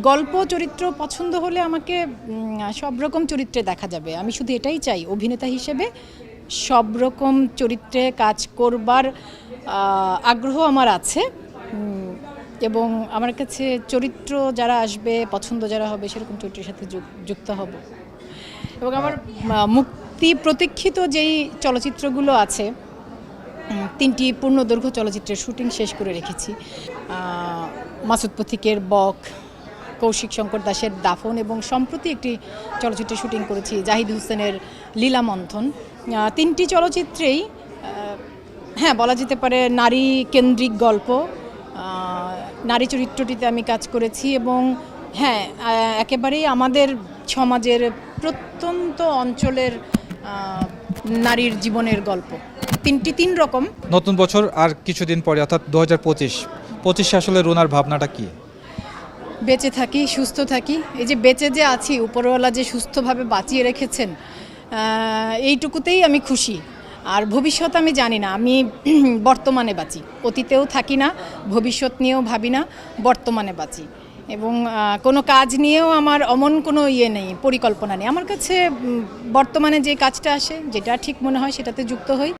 গল্প, চরিত্র পছন্দ হলে আমাকে সব রকম চরিত্রে দেখা যাবে। আমি শুধু এটাই চাই, অভিনেতা হিসেবে সব রকম চরিত্রে কাজ করবার আগ্রহ আমার আছে। এবং আমার কাছে চরিত্র যারা আসবে, পছন্দ যারা হবে, সেরকম চরিত্রের সাথে যুক- যুক্ত হব। এবং আমার মুক্তি প্রতীক্ষিত যেই চলচ্চিত্রগুলো আছে তিনটি পূর্ণদৈর্ঘ্য চলচ্চিত্রের শুটিং শেষ করে রেখেছি। মাসুদ পথিকের বক কৌশিক শঙ্কর দাসের দাফন এবং সম্প্রতি একটি চলচ্চিত্রে শুটিং করেছি জাহিদ হোসেনের লীলা মন্থন। তিনটি চলচ্চিত্রেই হ্যাঁ বলা যেতে পারে নারী কেন্দ্রিক গল্প। নারী চরিত্রটিতে আমি কাজ করেছি এবং হ্যাঁ একেবারেই আমাদের সমাজের প্রত্যন্ত অঞ্চলের নারীর জীবনের গল্প। তিনটি তিন রকম। নতুন বছর আর কিছুদিন পরে, অর্থাৎ দু হাজার পঁচিশ। পঁচিশে আসলে রুনার ভাবনাটা কি? বেঁচে থাকি, সুস্থ থাকি। এই যে বেঁচে যে আছি, উপরওয়ালা যে সুস্থভাবে বাঁচিয়ে রেখেছেন এইটুকুতেই আমি খুশি। আর ভবিষ্যৎ আমি জানি না, আমি বর্তমানে বাঁচি। অতীতেও থাকি না, ভবিষ্যৎ নিয়েও ভাবি না, বর্তমানে বাঁচি। এবং কোনো কাজ নিয়েও আমার অমন কোনো ইয়ে নেই, পরিকল্পনা নেই। আমার কাছে বর্তমানে যে কাজটা আসে, যেটা ঠিক মনে হয় সেটাতে যুক্ত হই।